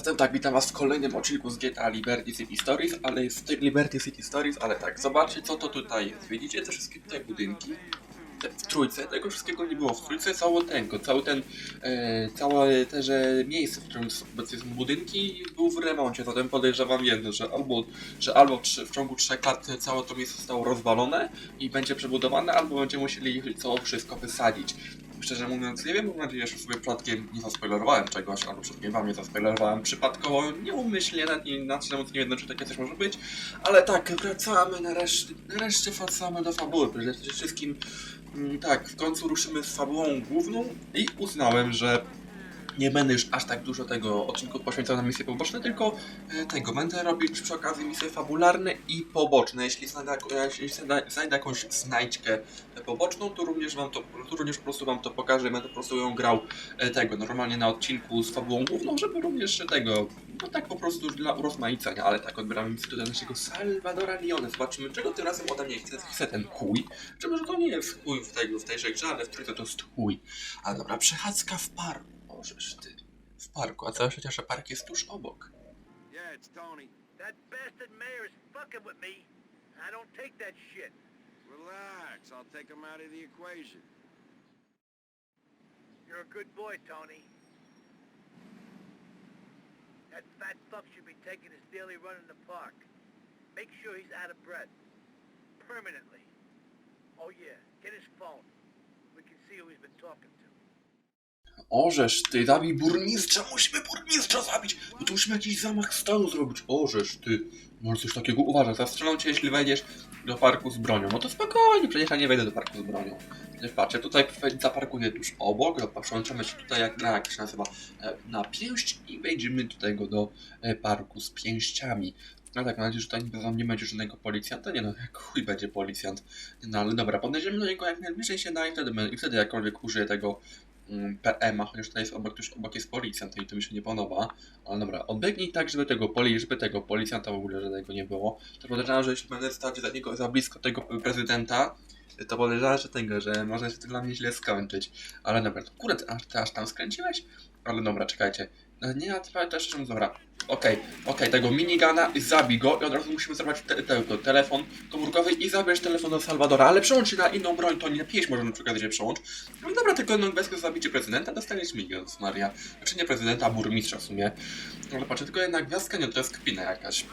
Zatem tak, witam was w kolejnym odcinku z GTA Liberty City Stories, ale jest w Liberty City Stories, ale tak, zobaczcie co to tutaj jest. Widzicie te wszystkie tutaj budynki? W trójce, tego wszystkiego nie było. W trójce cało tego, cały ten, e, całe te, że miejsce, w którym obecnie są budynki, był w remoncie. Zatem podejrzewam jedno, że albo, że albo trzy- w ciągu trzech lat całe to miejsce zostało rozwalone i będzie przebudowane, albo będziemy musieli to wszystko wysadzić. Szczerze mówiąc, nie wiem, mam nadzieję, że sobie przypadkiem nie zaspoilerowałem czegoś, albo przypadkiem wam nie zaspoilerowałem przypadkowo, nieumyślnie, nawet nie, na mówiąc nie wiem, czy takie coś może być, ale tak, wracamy nareszcie, nareszcie wracamy do fabuły, przede wszystkim, tak, w końcu ruszymy z fabułą główną i uznałem, że nie będę już aż tak dużo tego odcinku poświęcał na misje poboczne, tylko e, tego będę robić przy okazji misje fabularne i poboczne. Jeśli znajdę, jeśli znajdę, jakąś znajdźkę e, poboczną, to również wam to, to również po prostu wam to pokażę będę po prostu ją grał e, tego normalnie na odcinku z fabułą główną, żeby również tego, no tak po prostu dla urozmaicenia, ale tak odbieramy misję do naszego Salvadora Leone. Zobaczymy, czego tym razem ode mnie chce, chce ten chuj. Czy może to nie jest chuj w, tego, w tejże grze, ale w trójce to jest chuj. Ale dobra, przechadzka w parku. Możesz ty. W parku, a całe szczęście, że park jest tuż obok. Yeah, it's Tony. That bastard mayor is fucking with me. I don't take that shit. Relax, I'll take him out of the equation. You're a good boy, Tony. That fat fuck should be taking his daily run in the park. Make sure he's out of breath. Permanently. Oh yeah, get his phone. We can see who he's been talking to. Orzesz, ty, zabij burmistrza, musimy burmistrza zabić, bo to musimy jakiś zamach stanu zrobić. Orzesz, ty, może coś takiego uważaj, zastrzelą cię, jeśli wejdziesz do parku z bronią. No to spokojnie, przecież ja nie wejdę do parku z bronią. Przecież patrzę, tutaj zaparkuję tuż obok, przełączymy się tutaj, jak, na, jak się nazywa, e, na pięść i wejdziemy tego, do e, parku z pięściami. No tak, mam nadzieję, że tutaj nie- będzie żadnego policjanta. Nie no, jak chuj będzie policjant. No ale dobra, podejdziemy do niego jak najbliżej się da i wtedy, i wtedy jakkolwiek użyję tego PM-a, chociaż tutaj jest obok, tuż obok jest policjant i to mi się nie podoba. Ale dobra, odbiegnij tak, żeby tego, poli, żeby tego policjanta w ogóle żadnego nie było. To podejrzewam, że jeśli będę stać za niego za blisko tego prezydenta, to podejrzewam, że tego, że może się to dla mnie źle skończyć. Ale dobra, to kurde, aż, aż tam skręciłeś? Ale dobra, czekajcie. No, Nie, ja to też szczerze dobra. Okej, okej, tego minigana zabij go i od razu musimy zerwać te, te, te, telefon komórkowy i zabierz telefon do Salwadora, ale przełącz się na inną broń, to nie pięć może na przykład się przełącz. No dobra, tylko jedną bez zabicie prezydenta dostaniesz milion, Maria. Znaczy nie prezydenta, a burmistrza w sumie. Ale patrzę, tylko jedna gwiazdka, nie, to jest kpina jakaś.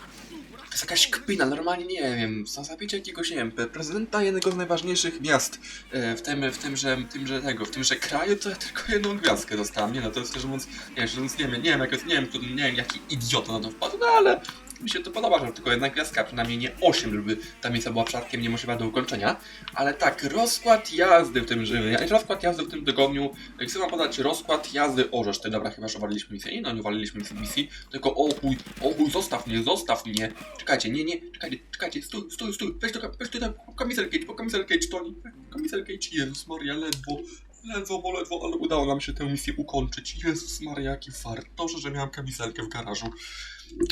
Jest jakaś kpina, normalnie nie wiem, za zabicie jakiegoś, nie wiem, prezydenta jednego z najważniejszych miast e, w tym, w tym, że, w tym, że tego, w tym, że kraju, to ja tylko jedną gwiazdkę dostałem, nie no, to jest szczerze mówiąc, nie, szczerze mówiąc, nie wiem, nie wiem, jak nie wiem, nie wiem, jaki idiota na to wpadł, no ale mi się to podoba, że tylko jedna gwiazdka, przynajmniej nie 8, żeby ta miejsca była przypadkiem niemożliwa do ukończenia, ale tak, rozkład jazdy w tym rozkład jazdy w tym tygodniu, chcę wam podać rozkład jazdy, orzesz, ty, dobra, chyba, że waliliśmy misję, nie no, nie waliliśmy misji, tylko o chuj, o chuj, zostaw mnie, zostaw mnie, czekajcie, nie, nie, czekajcie, czekajcie, stój, stój, stój, weź to, weź tutaj, kamizel cage, po kamizel cage, Tony, kamizel cage, Jezus Maria, ledwo, ledwo, bo ledwo, ale udało nam się tę misję ukończyć, Jezus Maria, jaki fart, dobrze, że miałem kamizelkę w garażu,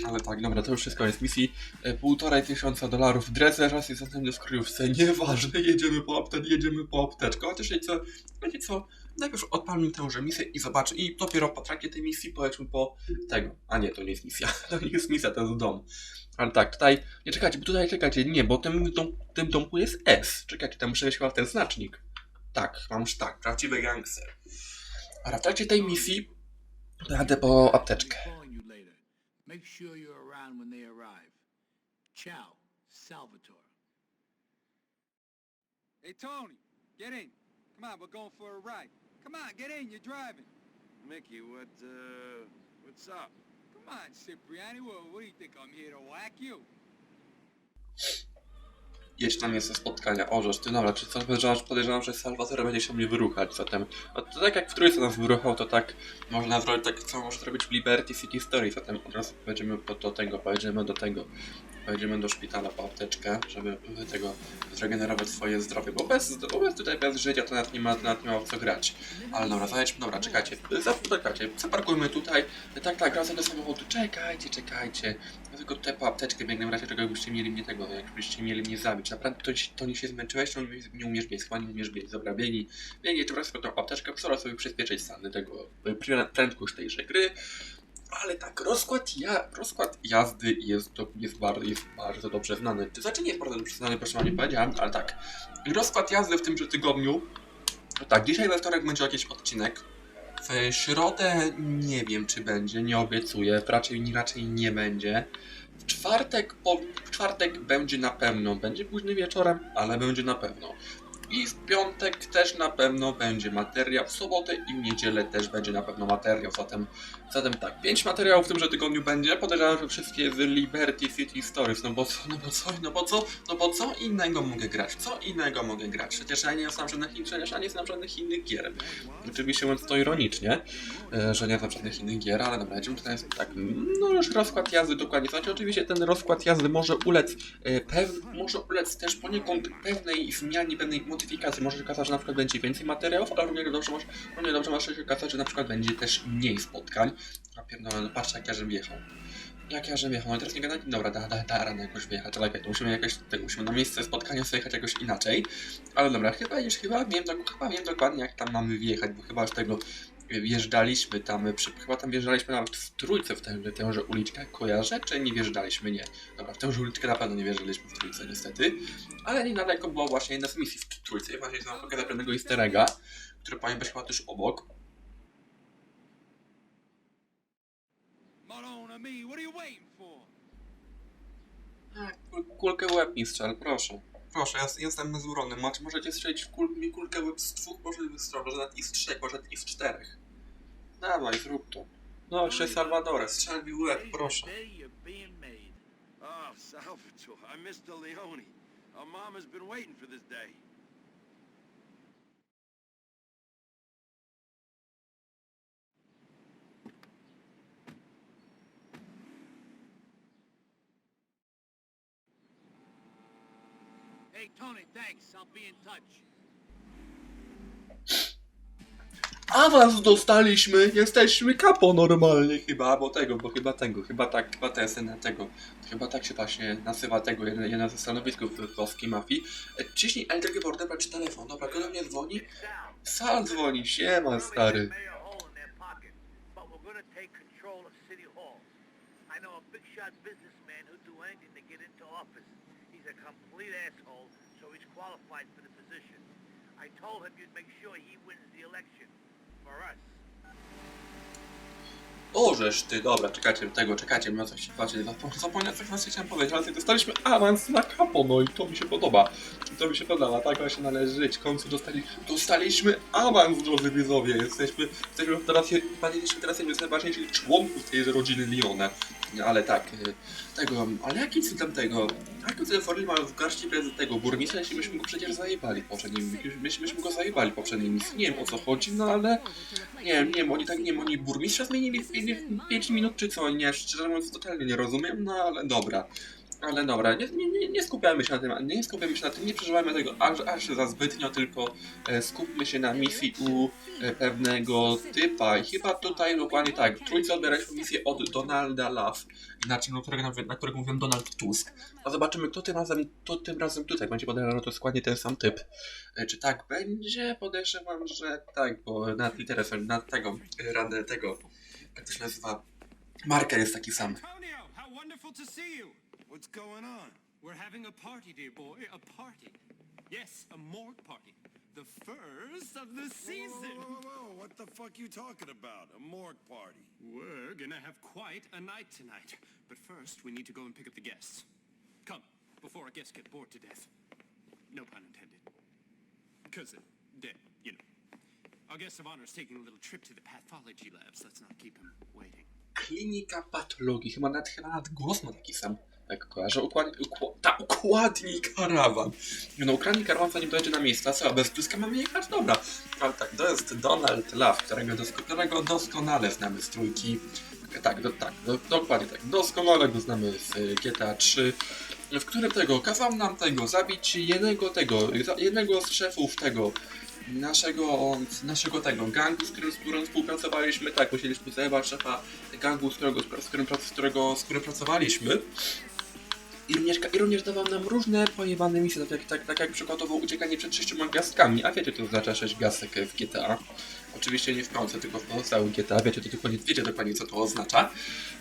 ale tak, dobra, to już wszystko jest misji, e, półtorej tysiąca dolarów, dres zaraz jest następny w kryjówce, nieważne, jedziemy po apteczkę, jedziemy po apteczkę, chociaż wiecie co, wiecie co, najpierw odpalmy tęże misję i zobaczę, i dopiero po trakcie tej misji pojedźmy po tego, a nie, to nie jest misja, to nie jest misja, to jest dom. Ale tak, tutaj, nie czekajcie, bo tutaj czekajcie, nie, bo tym, dom, tym domku jest S. Czekajcie, tam muszę chyba ten znacznik. Tak, mam już tak, prawdziwy gangster. A w trakcie tej misji jadę po apteczkę. Calling you later. Make sure you're around when they arrive. Ciao, Salvatore. Hey, Tony, get in. Come on, we're going for a ride. Come on, get in, you're driving. Mickey, what, uh, what's up? Come on, Cipriani, what, what do you think, I'm here to whack you? Jedź na miejsce spotkania, orzesz, ty dobra, czy podejrzewam, podejrzewam, że Salvatore będzie się mnie wyruchać, zatem, no to tak jak w trójce nas wyruchał, to tak można zrobić, tak co może zrobić w Liberty City Story, zatem. Od razu pojedziemy po- do tego, pojedziemy do tego, pojedziemy do szpitala po apteczkę, żeby tego zregenerować swoje zdrowie, bo bez, bo bez tutaj bez życia to nawet nie ma, nawet nie ma co grać. Ale dobra, zajedźmy, dobra, czekajcie, za, czekajcie, zaparkujmy tutaj, tak, tak, wracam do samochodu, czekajcie, czekajcie, ja tylko tutaj po apteczkę biegnę, razie czego jakbyście mieli mnie tego, jakbyście mieli mnie zabić, naprawdę to, to nie się zmęczyłeś, to nie, umiesz biec, chyba nie umiesz biec, dobra, biegnij, biegnij, czy wracam po tą apteczkę, wczoraj sobie przyspieszyć stany tego, y, prę- prędkość tejże gry, Ale tak, rozkład, ja, rozkład jazdy jest, do, jest, bardzo, jest bardzo dobrze znany. To znaczy nie jest bardzo dobrze znany, proszę nie powiedziałem, ale tak. Rozkład jazdy w tymże tygodniu. Tak, dzisiaj we wtorek będzie jakiś odcinek. W środę nie wiem, czy będzie, nie obiecuję. Raczej, raczej nie będzie. W czwartek, po, w czwartek będzie na pewno. Będzie późny wieczorem, ale będzie na pewno. I w piątek też na pewno będzie materiał. W sobotę i w niedzielę też będzie na pewno materiał. Zatem, zatem tak, pięć materiałów w tymże tygodniu będzie. Podejrzewam, że wszystkie z Liberty City Stories. No bo co, no bo co, no bo co, no bo co innego mogę grać? Co innego mogę grać? Przecież ja nie znam żadnych, przecież ja nie znam żadnych innych gier. Oczywiście mówiąc to ironicznie, e, że nie znam żadnych innych gier, ale dobra, jedziemy tutaj tak, no już rozkład jazdy dokładnie. Znaczy oczywiście ten rozkład jazdy może ulec, e, pew, może ulec też poniekąd pewnej zmianie, pewnej modyfikacji. Może się okazać, że na przykład będzie więcej materiałów, ale równie dobrze może, równie dobrze może się okazać, że na przykład będzie też mniej spotkań. A pierdolę, no patrzcie jak ja żem jechał. Jak ja żem jechał, no teraz nie gadać, dobra, da, da, da rano jakoś wyjechać, czekaj, to musimy jakoś, tak, musimy na miejsce spotkania sobie jechać jakoś inaczej. Ale dobra, chyba już, chyba wiem, chyba wiem dokładnie jak tam mamy wjechać, bo chyba z tego wjeżdżaliśmy tam, przy, chyba tam wjeżdżaliśmy nawet w trójce w tę, tęże uliczkę, kojarzę, czy nie wjeżdżaliśmy? Nie. Dobra, w tęże uliczkę na pewno nie wjeżdżaliśmy w trójce niestety, ale niedaleko była właśnie jedna z misji w trójce i właśnie znam pokazać pewnego easter egga, który być chyba też obok. Kul, kulkę w łeb mi strzel, proszę. Proszę, ja jestem zurony. Macie, możecie strzelić w kul, mi kulkę łeb z dwóch, może strzel, może nawet i z trzech, może i z czterech. Dawaj, zrób to. No, się Salvadore, strzel mi łeb, proszę. Oh, Salvatore, I missed the Leone. Our been waiting for this day. Hey, Tony, thanks. I'll be in touch. Awans dostaliśmy, jesteśmy kapo normalnie chyba, bo tego, bo chyba tego, chyba tak, chyba TSN tego, chyba tak się właśnie nazywa tego, jeden, jeden ze stanowisków w polskiej mafii. E, Ciśnij L drugie odebrać telefon, dobra, kto do mnie dzwoni? Sal dzwoni, siema stary. Mayor Hall in their pocket, but we're gonna take control of City Hall. I know a big shot businessman who'd do anything to get into office. He's a complete asshole, so he's qualified for the position. I told him you'd make sure he wins the election. For us. Ożeż ty, dobra, czekajcie tego, czekajcie, miał coś, patrzcie, zapo- zapomniałem coś właśnie chciałem powiedzieć, ale dostaliśmy awans na kapo, no i to mi się podoba. To mi się podoba, tak właśnie należy żyć. W końcu dostali, dostaliśmy awans, drodzy widzowie, jesteśmy, jesteśmy teraz, jesteśmy teraz jednym z najważniejszych członków tej rodziny Lione. Ale tak, y, tego, ale jakim cudem tego, jakim cudem Forli ma w garści tego burmistrza, jeśli myśmy go przecież zajebali poprzednim, myśmy, myśmy go zajebali poprzednim misji, nie wiem o co chodzi, no ale nie wiem, nie wiem, oni tak, nie wiem, oni burmistrza zmienili w 5 minut czy co, nie, szczerze mówiąc totalnie nie rozumiem, no ale dobra. Ale dobra, nie, nie, nie, skupiamy się na tym, nie skupiamy się na tym, nie przeżywajmy tego aż, aż za zbytnio, tylko e, skupmy się na misji u e, pewnego typa. I chyba tutaj dokładnie tak, w trójce odbieraliśmy misję od Donalda Love, inaczej na którego, na którego mówią Donald Tusk. A zobaczymy, kto tym razem, kto tym razem tutaj będzie podejrzewam, że to dokładnie ten sam typ. E, Czy tak będzie? Podejrzewam, że tak, bo na literę, na tego, radę tego, jak to się nazywa, marker jest taki sam. Wonderful to see you. What's going on? We're having a party, dear boy, a party. Yes, a morgue party. The first of the Whoa, season. whoa, whoa, whoa, what the fuck are you talking about? A morgue party? We're gonna have quite a night tonight. But first, we need to go and pick up the guests. Come, before our guests get bored to death. No pun intended. Because they're dead, you know. Our guest of honor is taking a little trip to the pathology labs. Let's not keep him waiting. Klinika patologii, chyba nawet, chyba nawet głos ma taki sam. Tak kojarzę, układ, ukła, ta, karawan. No, ukradnij karawan zanim dojdzie na miejsce, co, bez Tuska mamy jechać? Dobra. Ale tak, to jest Donald Love, którego, dosko, którego doskonale znamy z trójki. Tak, do, tak, do, dokładnie tak. Doskonale go znamy z y, GTA 3, w którym tego, kazał nam tego, zabić jednego tego, jednego z szefów tego, naszego, naszego tego gangu, z którym, z którym współpracowaliśmy, tak, musieliśmy zajebać szefa gangu, z którego, z którym, z którego, z którym pracowaliśmy. I również, I również dawał nam różne pojebane misje, tak jak, tak, tak jak przykładowo uciekanie przed sześcioma gwiazdkami. A wiecie, co oznacza sześć gwiazdek w GTA. Oczywiście nie w piątce, tylko w pozostałych GTA. Wiecie, to dokładnie, wiecie dokładnie, co to oznacza.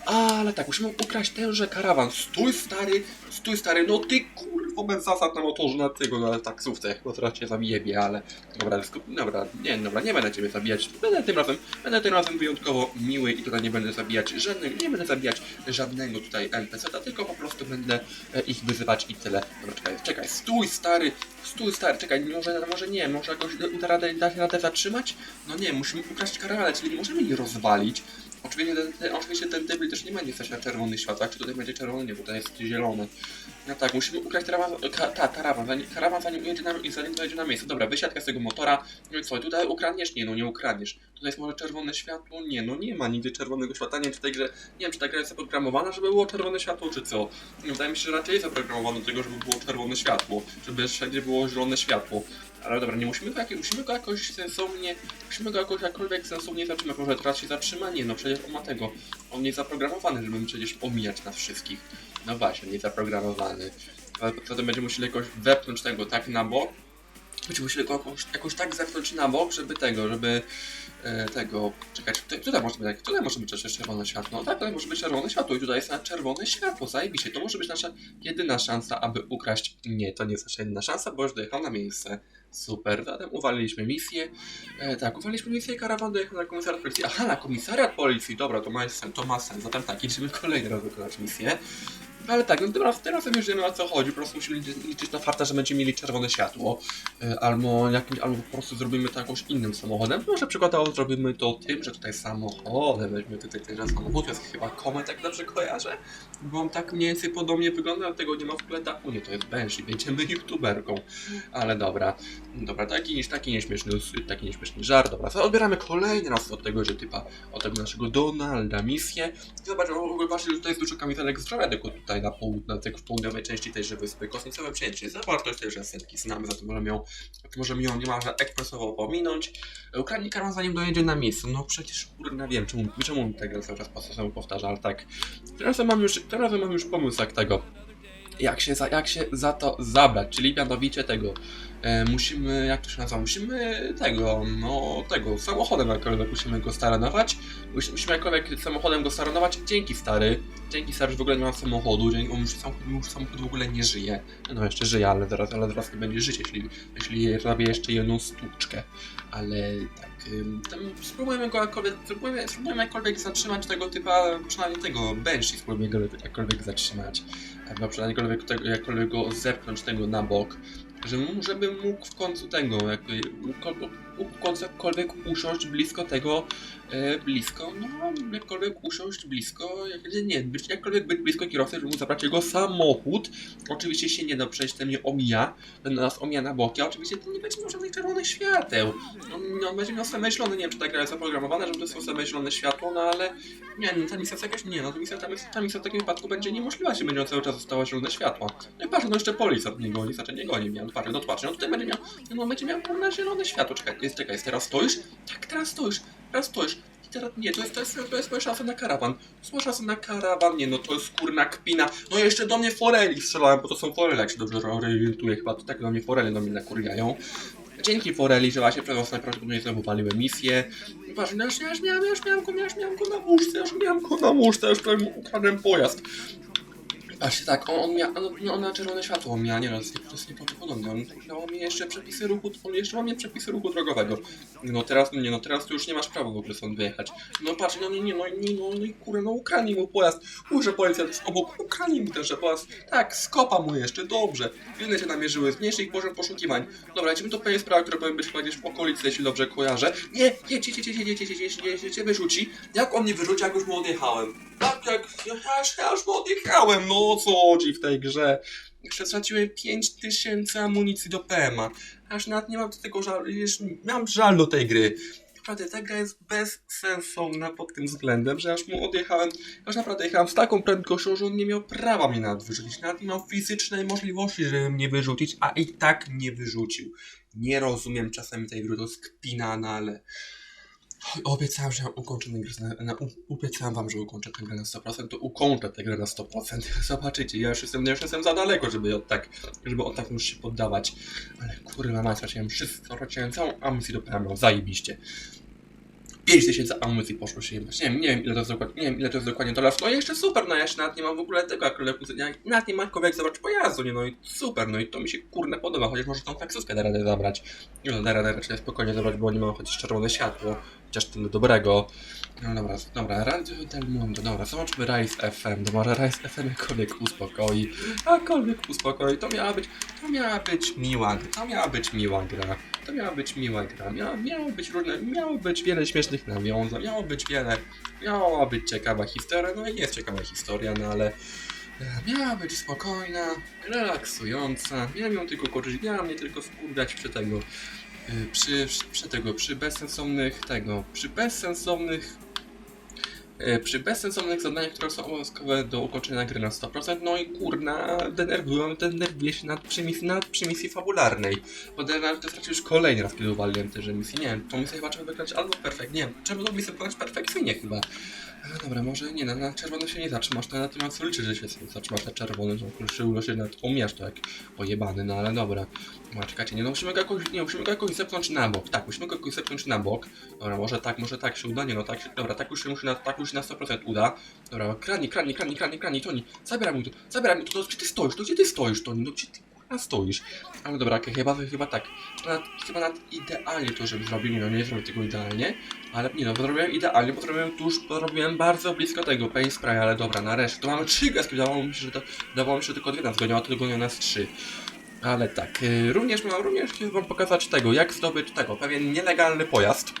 Ale tak, musimy ukraść tenże karawan. Stój stary, stój stary, no ty kurwo bez zasad na motorze, na tego, na taksówce. Bo teraz cię zabijebie, ale... Dobra, dobra, nie, dobra, nie będę ciebie zabijać. Będę tym razem, będę tym razem wyjątkowo miły i tutaj nie będę zabijać żadnego, nie będę zabijać żadnego tutaj NPC-a, tylko po prostu będę e, ich wyzywać i tyle. Dobra, czekaj, czekaj, stój stary, stój stary, czekaj, może, może nie, może jakoś radę, dać radę zatrzymać? No nie, musimy ukraść karawanę, czyli nie możemy ich rozwalić. Oczywiście ten, oczywiście ten debil też nie będzie stać na czerwonych światłach, czy tutaj będzie czerwony, bo tutaj jest zielony. No tak, musimy ukraść karawan, ka, ta, karawan, zanim, karawan zanim ujedzie na, zanim dojedzie na miejsce. Dobra, wysiadka z tego motora. No i co, tutaj ukradniesz? Nie, no nie ukradniesz. Tutaj jest może czerwone światło? Nie, no nie ma nigdy czerwonego światła. Nie wiem, czy grze, nie wiem, czy ta gra jest zaprogramowana, żeby było czerwone światło, czy co. No, wydaje mi się, że raczej jest zaprogramowana do tego, żeby było czerwone światło. Żeby wszędzie było zielone światło. Ale dobra, nie musimy go, jakoś, musimy go jakoś sensownie, musimy go jakoś jakkolwiek sensownie zatrzymać. Może teraz się zatrzyma? Nie, no przecież on ma tego. On jest zaprogramowany, żeby przecież omijać nas wszystkich. No właśnie, nie zaprogramowany. Ale potem będziemy musieli jakoś wepchnąć tego tak na bok. Będziemy musieli go jakoś, jakoś tak zepchnąć na bok, żeby tego, żeby e, tego. Czekać, tutaj, tutaj może być, tutaj może być jeszcze czerwone światło. No tak, tutaj może być czerwone światło i tutaj jest na czerwone światło. Zajebiście. To może być nasza jedyna szansa, aby ukraść. Nie, to nie jest nasza jedyna szansa, bo już dojechał na miejsce. Super, zatem uwaliliśmy misję. E, tak, uwaliliśmy misję, karawan dojechał na komisariat policji. Aha, na komisariat policji, dobra, to ma sens, to ma sens. Zatem tak, idziemy kolejny raz wykonać misję. Ale tak, no teraz, teraz już wiemy o co chodzi, po prostu musimy liczyć- na farta, że będziemy mieli czerwone światło. E, Albo, jakimś, albo po prostu zrobimy to jakoś innym samochodem. Może przykładowo zrobimy to tym, że tutaj samochodem weźmy tutaj ten samochód, jest chyba Comet, jak dobrze kojarzę. Bo on tak mniej więcej podobnie wygląda, ale tego nie ma w ogóle dachu. Nie, to jest Banshee, będziemy youtuberką. Ale dobra, dobra, taki, taki, nieśmieszny, taki nieśmieszny żart, dobra. To odbieramy kolejny raz od tego, że typa, od tego naszego Donalda misję. Zobacz, w ogóle właśnie, że tutaj jest dużo kamizelek z tylko tutaj na południu, na tej w południowej części tejże wyspy. Kosmicowe przyjęcie. Zawartość jest setki znamy, zatem możemy ją, możemy ją niemalże ekspresowo pominąć. Ukradnij karawan zanim dojedzie na miejsce. No przecież kurna wiem, czemu, czemu mi gra cały czas po powtarza, ale tak. Teraz mam już, teraz mam już pomysł jak tego. Jak się, za, jak się za to zabrać, czyli mianowicie tego. E, musimy, jak to się nazywa, musimy tego, no tego, samochodem jakkolwiek musimy go staranować. Musi- Musimy jakkolwiek samochodem go staranować. Dzięki stary, dzięki stary, że w ogóle nie ma samochodu, dzięki, już samochód, już samochód w ogóle nie żyje. No jeszcze żyje, ale zaraz, ale zaraz nie będzie żyć, jeśli, jeśli zrobię jeszcze jedną sztuczkę. Ale tak, tam spróbujemy go jakkolwiek, spróbujemy, spróbujemy jakkolwiek zatrzymać tego typa, przynajmniej tego Banshee spróbujemy go jakkolwiek zatrzymać. Albo przynajmniej jakkolwiek, tego, jakkolwiek go zepchnąć tego na bok. Że mu- żeby mógł w końcu tego, jakby jakkolwiek usiąść blisko tego, e, blisko, no jakkolwiek usiąść blisko, jak, nie, nie, być, jakkolwiek być blisko kierowcy, żeby zabrać jego samochód. Oczywiście się nie da przejść, ten mnie omija, ten nas omija na boki, a oczywiście ten nie będzie miał żadnych czerwonych świateł. On, on będzie miał same nie wiem czy ta gra jest zaprogramowana, żeby to są same zielone światło, no ale nie, no ta misja jest jakaś, nie, no ta misja, ta misja, ta misja w takim wypadku będzie niemożliwa, jeśli będzie cały czas została zielone światła. No i patrz, no jeszcze policjant mnie goni, znaczy nie goni mnie, no patrz, no to patrz, no tutaj będzie miał, no będzie miał na zielone światło, czekaj, jest, czekaj, teraz stoisz? Tak, teraz stoisz, teraz stoisz. I teraz, nie, to jest, to jest, to jest moja szansa na karawan. To jest moja szansa na karawan, nie no, to jest kurna kpina. No jeszcze do mnie foreli strzelałem, bo to są forele, jak się dobrze orientuję, chyba to tak do mnie forele do mnie nakurwiają. Dzięki foreli, że właśnie przez najprawdopodobniej znowu waliły misję. Patrz, ja już, miałem, już miałem go, już miałem go na muszce, już miałem go na muszce, już prawie ukradłem pojazd. Patrzcie, tak, on, on, mia, on, on na czerwone światło mija, nie no, to jest, to nieprawdopodobne. On miał mi jeszcze przepisy ruchu, on jeszcze ma mnie przepisy ruchu drogowego. No teraz, nie no, teraz tu już nie masz prawa w ogóle stąd wyjechać. No patrz, no nie, nie, no, nie, no, no i kurde, no ukradnij mu pojazd. Ujrze policjant jest obok, ukradnij mu tenże pojazd. Tak, skopa mu jeszcze, dobrze. Wiele się namierzyły, zmniejszy ich poziom poszukiwań. Dobra, lecimy do pewnej sprawy, które powinny być chyba gdzieś w okolicy, jeśli dobrze kojarzę. Nie, jedź, jedź, jedź, jedź, jedź, jedź, jedź, jedź, jedź, wyrzuci. Jak on mnie wyrzuci, jak już mu odjechałem? Tak, jak, ja, ja już mu odjechałem, no co chodzi w tej grze? Jeszcze straciłem 5000 amunicji do PMA. Aż nawet nie mam do tego żal, już mam żal do tej gry. Naprawdę ta gra jest bezsensowna pod tym względem, że aż mu odjechałem, aż naprawdę jechałem z taką prędkością, że on nie miał prawa mnie nawet wyrzucić. Nawet nie miał fizycznej możliwości, żeby mnie wyrzucić, a i tak nie wyrzucił. Nie rozumiem czasami tej gry, to jest kpina, no ale... Obiecałem, że ukończę tę grę na, na, obiecałem wam, że ukończę tę grę na 100%, to ukończę tę grę na 100%. Zobaczycie, ja już jestem, ja już jestem za daleko, żeby od tak, żeby od tak już się poddawać. Ale kurwa mać, straciłem wszystko, straciłem całą amunicję do PMO, zajebiście. 5000 amunicji poszło się jebać. Nie wiem, nie wiem ile to jest dokładnie, nie wiem ile to jest dokładnie dolarów. No jeszcze super, no ja jeszcze nawet nie mam w ogóle tego ja nawet nie mam jak zabrać pojazdu, nie no i super, no i to mi się kurde podoba, chociaż może tą taksówkę da radę zabrać. No da radę raczej spokojnie zabrać, bo nie mam chociaż czerwone światło, chociaż tyle dobrego. No dobra, dobra, Radio Del Mundo, dobra, zobaczmy Rise FM, no może Rise FM jakkolwiek uspokoi, jakkolwiek uspokoi, to miała być, to miała być miła, to miała być miła gra, to miała być miła gra, miała, miało być różne, miało być wiele śmiesznych nawiązań, miało być wiele, miała być ciekawa historia, no i jest ciekawa historia, no ale e, miała być spokojna, relaksująca, miałem ją tylko korzyść, miałam mnie tylko wkurwiać przy tego, przy, przy, tego, przy bezsensownych tego, przy bezsensownych przy bezsensownych zadaniach, które są obowiązkowe do ukończenia gry na 100%, no i kurna, denerwują, denerwuję się nad przy misji, nad przy misji fabularnej. Bo denerwuję to stracił już kolejny raz, kiedy uwaliłem tę misję, nie wiem, tą misję chyba trzeba wykonać albo perfekt, nie wiem, trzeba tą misję wykonać perfekcyjnie chyba. No dobra, może nie, na, na się nie zatrzymasz, to na tym co liczy, że się zatrzymasz na czerwonym, że kruszyło się nad umiesz to jak pojebany, no ale dobra. No czekajcie, nie no musimy go jakoś, nie, musimy go jakoś zepchnąć na bok, tak, musimy go jakoś zepchnąć na bok. Dobra, może tak, może tak się uda, nie no tak dobra, tak już się musi na, tak już się na 100% uda. Dobra, krani, krani, krani, krani, krani, Toni, zabieraj mi to, zabieraj mi to, to gdzie ty stoisz, to gdzie ty stoisz, Toni, no gdzie ty kurwa stoisz? Ale dobra, okej, chyba, chyba tak, nad, chyba nad idealnie to, żeby zrobili, no nie zrobię tego idealnie, ale nie no, zrobiłem idealnie, bo zrobiłem tuż, bo robiłem bardzo blisko tego Pain Spray, ale dobra, nareszcie, to mamy trzy gwiazdki, dawało mi się, że to, dawało mi się, że tylko dwie nas gonią, a to gonią nas trzy. Ale tak, y, również mam, również wam pokazać tego, jak zdobyć tego, pewien nielegalny pojazd.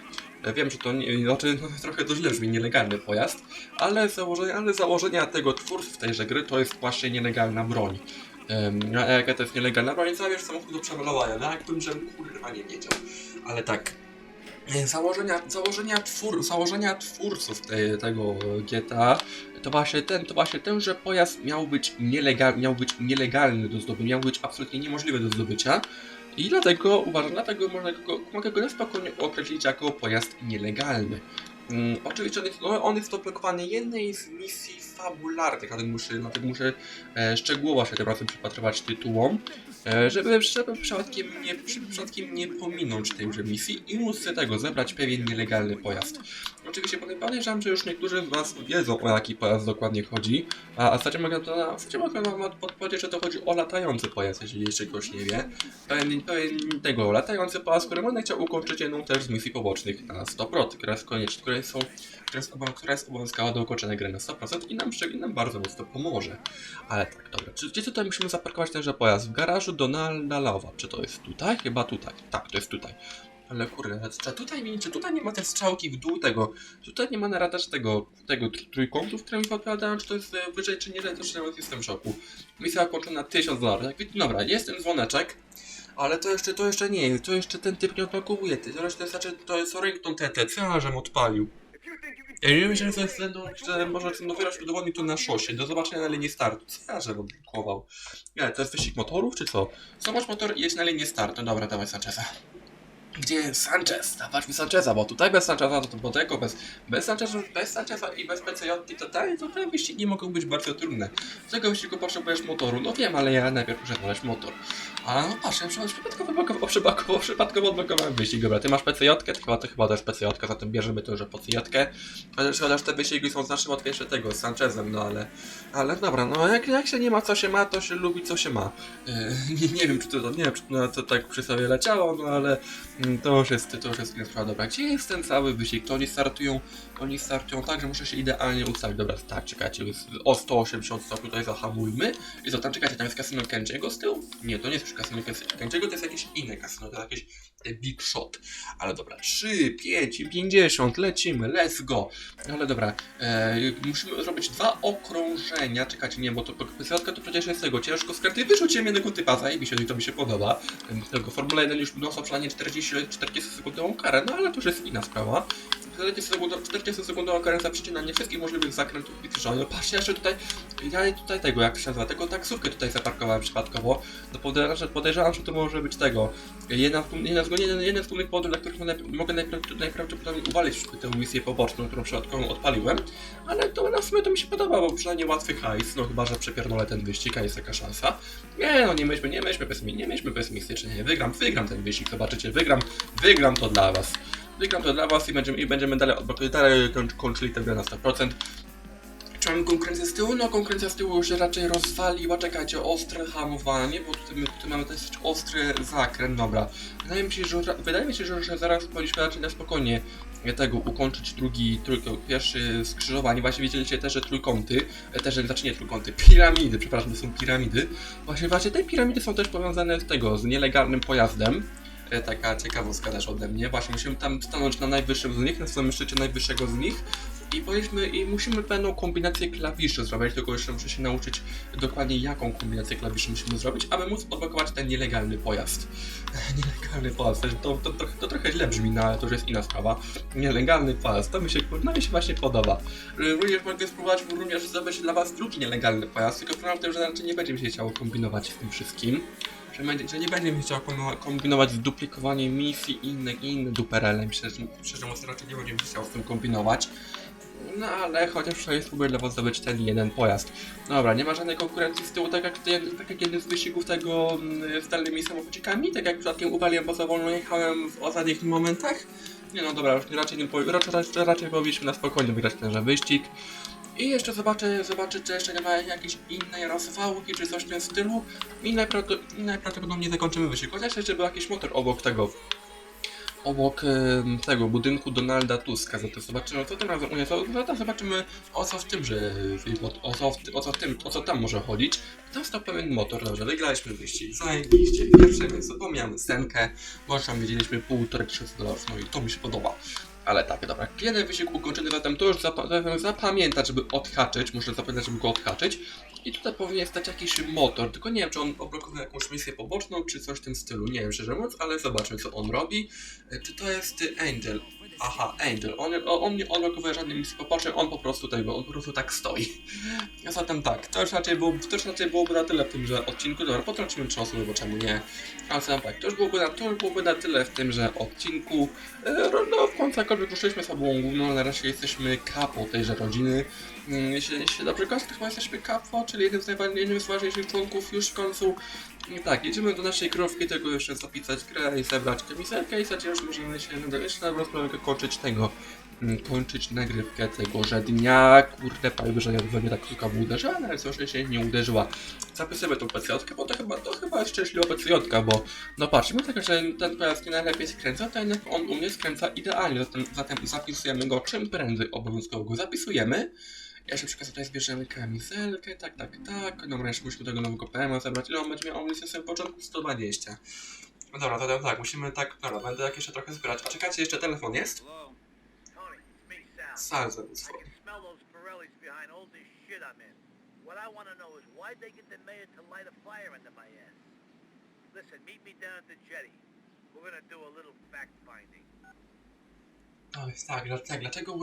E, Wiem, że to nie, znaczy, no, trochę to źle brzmi, nielegalny pojazd, ale założenia, ale założenia tego twórców tejże gry to jest właśnie nielegalna broń. Um, a jaka to jest nielegalna broń? Zabierz samochód do przemalowania, no jakbym, żebym kurwa nie wiedział. Ale tak, e, założenia, założenia, twór, założenia twórców te, tego GTA to właśnie ten, to właśnie ten, że pojazd miał być, nielegal, miał być nielegalny do zdobycia, miał być absolutnie niemożliwy do zdobycia. I dlatego uważam, dlatego można go, mogę go na spokojnie określić jako pojazd nielegalny. Mm, oczywiście on jest, no, on jest jednej z misji fabularnych, dlatego muszę, dlatego muszę e, szczegółowo się tym razem przypatrywać tytułom, e, żeby, żeby, przypadkiem nie, przypadkiem nie pominąć tejże misji i móc tego zebrać pewien nielegalny pojazd. Oczywiście podejrzewam, że już niektórzy z Was wiedzą o jaki pojazd dokładnie chodzi, a, a zasadzie mogę, to, na, w mogę podpowiedzieć, że to chodzi o latający pojazd, jeżeli jeszcze ktoś nie wie. Pewien, pewien tego latający pojazd, który będę chciał ukończyć jedną też z misji pobocznych na 100%, która jest konieczna, które są, która jest, która jest obowiązkowa do ukończenia gry na 100% i nam, i nam bardzo mocno pomoże. Ale tak, dobra, czy gdzie tutaj musimy zaparkować tenże pojazd? W garażu Donalda Lowa. Czy to jest tutaj? Chyba tutaj. Tak, to jest tutaj. Ale kurde, czy tutaj, mi- czy tutaj nie ma tej strzałki w dół tego, tutaj nie ma na radarze tego, tego tr- trójkątu, w którym mi podpowiadają, czy to jest e, wyżej, czy niżej, to mówiąc jestem w szoku. Misja kończona na 1000 dolarów. Dobra, jest ten dzwoneczek, ale to jeszcze, to jeszcze nie jest, to jeszcze ten typ nie odblokowuje, to jeszcze znaczy, to jest ringtone TTC, żem odpalił. Ja myślę, że, że może ten dopiero udowodni to na szosie, do zobaczenia na linii startu. Co ja żem odblokował? Nie, to jest wyścig motorów, czy co? Zobacz motor i jedź na linię startu. Dobra, dawaj Sancheza. Gdzie jest Sanchez? Mi Sancheza, bo tutaj bez Sancheza, to, bo tego bez, bez Sancheza, bez Sancheza i bez PCJ, to, te, to te wyścigi mogą być bardzo trudne. Z tego wyścigu potrzebujesz motoru. No wiem, ale ja najpierw muszę znaleźć motor. A no patrz, ja przy- przypadkowo, przypadkowo, przypadkowo, odblokowałem wyścig. Dobra, ty masz PCJ, to chyba to chyba też PCJ, zatem bierzemy to, że PCJ. Chociaż, chociaż te wyścigi są znacznie łatwiejsze tego z Sanchezem, no ale. Ale dobra, no jak, jak się nie ma co się ma, to się lubi co się ma. Yy, nie, nie wiem, czy to, nie wiem, czy to, to tak przy sobie leciało, no ale to już jest, to już jest sprawa. Dobra, gdzie jest ten cały wyścig? To oni startują, oni startują tak, że muszę się idealnie ustawić. Dobra, tak, czekajcie, o 180 stopni tutaj zahamujmy. I co tam, czekajcie, tam jest kasyno Kenji'ego z tyłu? Nie, to nie jest już kasyno Kenji'ego, to jest jakieś inne kasyno, to jest jakieś Big Shot. Ale dobra, 3, 5, 50, lecimy, let's go. Ale dobra, e, musimy zrobić dwa okrążenia. Czekajcie, nie, bo to PCJ to przecież jest tego ciężko z karty. Wyrzuciłem jednego typa, zajebiście, i to mi się podoba. Tego Formula 1 już dostał przynajmniej 40, 40 sekundową karę, no ale to już jest inna sprawa. 40-sekundowa 40 sekundowa karencja przycinanie wszystkich możliwych zakrętów i krzyżowań. Patrzcie jeszcze tutaj, ja tutaj tego, jak się nazywa, tego taksówkę tutaj zaparkowałem przypadkowo. No podejrzewam, podejrzewam, że to może być tego. Jedna z, jeden, jeden, z głównych powodów, dla których mogę najpra- najprawdopodobniej uwalić tę misję poboczną, którą przypadkowo odpaliłem. Ale to na sumie to mi się podoba, bo przynajmniej łatwy hajs, no chyba, że przepierdolę ten wyścig, a jest taka szansa. Nie no, nie myślmy, nie myślmy pesymistycznie, nie myślmy pesymistycznie, wygram, wygram ten wyścig, zobaczycie, wygram, wygram to dla was. Wygram to dla was i będziemy, i będziemy dalej, dalej kończ, kończyli tę grę na 100%. Czy mamy konkurencję z tyłu? No konkurencja z tyłu już raczej rozwaliła, czekajcie, ostre hamowanie, bo tutaj, tutaj mamy dosyć ostry zakręt, dobra. Wydaje mi się, że, wydaje mi się, że, że zaraz powinniśmy raczej na spokojnie tego ukończyć drugi, trójko, pierwszy skrzyżowanie. Właśnie widzieliście też, że trójkąty, e, też, znaczy nie trójkąty, piramidy, przepraszam, to są piramidy. Właśnie, właśnie te piramidy są też powiązane z tego, z nielegalnym pojazdem. E, Taka ciekawostka też ode mnie. Właśnie musimy tam stanąć na najwyższym z nich, na samym szczycie najwyższego z nich i powiedzmy, i musimy pewną kombinację klawiszy zrobić, tylko jeszcze muszę się nauczyć dokładnie jaką kombinację klawiszy musimy zrobić, aby móc odblokować ten nielegalny pojazd. nielegalny pojazd, to, to, to, trochę- to trochę źle brzmi, no ale to już jest inna sprawa. Nielegalny pojazd, to mi się, no mi się właśnie podoba. Y, Również mogę spróbować również zdobyć dla was drugi nielegalny pojazd, tylko tym, że raczej nie będzie mi się chciało kombinować z tym wszystkim. Że, będzie, że nie będzie mi kombinować z duplikowaniem misji i inne, inne duperele. Myślę, że, szczerze mówiąc, raczej nie będzie mi chciał z tym kombinować. No ale chociaż przynajmniej spróbuję dla was zdobyć ten jeden pojazd. Dobra, nie ma żadnej konkurencji z tyłu, tak jak, tak jak jeden z wyścigów tego mm, z tylnymi samochodzikami, tak jak przypadkiem uwaliłem, bo za wolno jechałem w ostatnich momentach. Nie no dobra, już raczej, nie raczej, raczej, raczej powinniśmy na spokojnie wygrać tenże wyścig. I jeszcze zobaczę, zobaczę, czy jeszcze nie ma jakiejś innej rozwałki, czy coś w tym stylu. I i najprawdopodobniej zakończymy wyścig. Chociaż jeszcze był jakiś motor obok tego. Obok tego budynku Donalda Tuska. Za to zobaczymy, co tym razem u to, no to zobaczymy o co w tym, że o co, w, o co w tym, o co tam może chodzić. Tam stał pewien motor, dobrze, wygraliśmy wyścig, zajebiście. Pierwsze miejsce, pomijamy scenkę, już tam wiedzieliśmy półtorej tysiąca dolarów, no i to mi się podoba. Ale tak, dobra, jeden wyścig ukończony, zatem to już zatem zapamiętać, żeby odhaczyć, muszę zapamiętać, żeby go odhaczyć. I tutaj powinien stać jakiś motor, tylko nie wiem, czy on oblokowuje jakąś misję poboczną, czy coś w tym stylu, nie wiem szczerze mówiąc, ale zobaczmy, co on robi. E, Czy to jest y, Angel? Aha, Angel. On, on, on nie odblokowuje żadnej misji pobocznej, on po prostu tego, on po prostu tak stoi. Zatem tak, to już raczej, było, to już raczej byłoby na tyle w tymże odcinku. Dobra, potrącimy trzy osoby, bo czemu nie? Ale zatem tak, to już byłoby na, to już byłoby na tyle w tymże odcinku. E, No, w końcu jakkolwiek ruszyliśmy fabułą główną, na razie jesteśmy kapą tejże rodziny. Mm, Jeśli, jeśli dobrze to chyba jesteśmy kapo, czyli jednym z, najwa- jednym z ważniejszych członków już w końcu. I tak, jedziemy do naszej krówki, tylko jeszcze zapisać grę i zebrać kamizelkę i zatem już możemy się na rozprawę kończyć tego, mm, kończyć nagrywkę tegoże dnia. Kurde, prawie że ja nie tak krótka by uderzyła, no ale coś się nie uderzyła. Zapisujemy tą pecjotkę, bo to chyba, to chyba jest szczęśliwa pecjotka, bo no patrzmy tak, że ten pojazd nie najlepiej skręca, to jednak on u mnie skręca idealnie, zatem, zatem zapisujemy go czym prędzej, obowiązkowo go zapisujemy. Jeszcze przy okazji tutaj zbierzemy kamizelkę, tak, tak, tak. Dobra, jeszcze musimy tego nowego PM zabrać. Ile on będzie miał na samym początku? 120. No dobra, to tak, musimy tak, dobra, będę jak jeszcze trochę zbierać. A czekajcie, jeszcze telefon jest? Sal. In. What I want to know is why'd they get the mayor to light a fire under my ass? Listen, meet me down at the jetty. We're gonna do a little fact finding. Ale tak, dlaczego,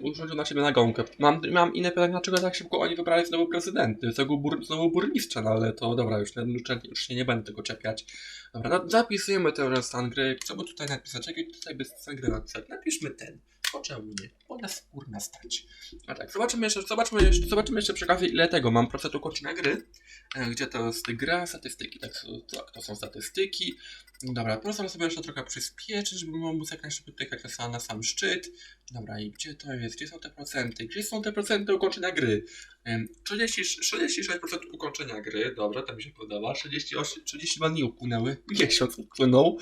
urządził na siebie nagonkę? Mam, mam inne pytanie, dlaczego tak szybko oni wybrali znowu prezydenty, znowu, bur, znowu burmistrza, no ale to dobra, już, już, już się nie będę tego czepiać. Dobra, no, zapisujemy ten stan gry, co by tutaj napisać, jaki tutaj by stan gry napisać? Napiszmy ten, bo czemu nie, bo nas kurna stać. A tak, zobaczymy jeszcze, zobaczmy jeszcze, zobaczymy jeszcze przy okazji ile tego mam procentu ukończenia gry, e, gdzie to jest gra, statystyki, tak, tak, to są statystyki, Dobra, proszę sobie jeszcze trochę przyspieszyć, żeby móc jak najszybciej dojechać na sam, na szczyt. Dobra, i gdzie to jest? Gdzie są te procenty? Gdzie są te procenty ukończenia gry? Ym, 30, 66% ukończenia gry, dobra, to mi się podoba. 38, 32 dni upłynęły, miesiąc upłynął.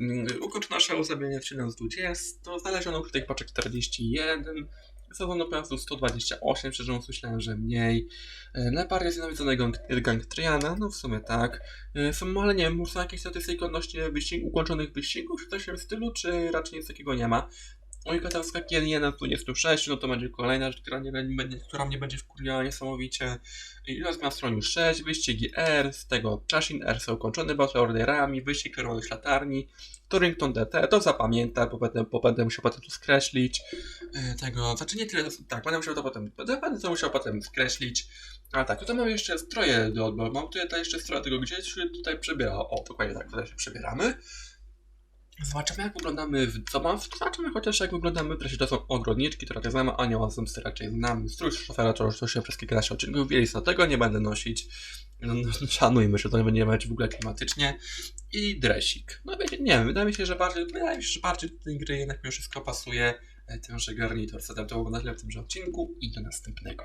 Ym, Ukończono nasze ustawienie w 7 z 20, to znaleziono ukrytych paczek 41. Sezono pojazdu 128, szczerze mówiąc myślałem, że mniej. E, Najbardziej znienawidzony gang, gang Triana, no w sumie tak. E, Są, ale nie wiem, są jakieś statystyki odnośnie wyścig, ukończonych wyścigów, czy coś w stylu, czy raczej nic takiego nie ma. Ojka teraz jak 1 na 26, no to będzie kolejna rzecz, która, nie będzie, która mnie będzie wkurwiała niesamowicie. I teraz na stronie 6, wyścigi R, z tego Chashin R są ukończone battle orderami, wyścig czerwonych latarni, Torrington DT, to zapamięta, bo będę, bo będę musiał potem to skreślić. Yy, tego, znaczy nie tyle, tak, będę musiał to potem, będę to musiał potem skreślić. A tak, tutaj mam jeszcze stroje do odbioru, mam tutaj jeszcze stroje tego, gdzie się tutaj przebiera. O, dokładnie tak, tutaj się przebieramy. Zobaczymy jak wyglądamy w co zobaczymy chociaż jak wyglądamy w treści to są ogrodniczki, które znamy, anioła zemsty raczej znamy, strój szofera to już to się przez kilkanaście odcinków widzieli, no tego nie będę nosić, no, no, szanujmy się, to nie będzie być w ogóle klimatycznie. I dresik, no wiecie, nie wiem, wydaje mi się, że bardziej, wydaje mi się, że bardziej do tej gry jednak mi wszystko pasuje, e, tenże garnitur, zatem to było na tyle w tymże odcinku i do następnego.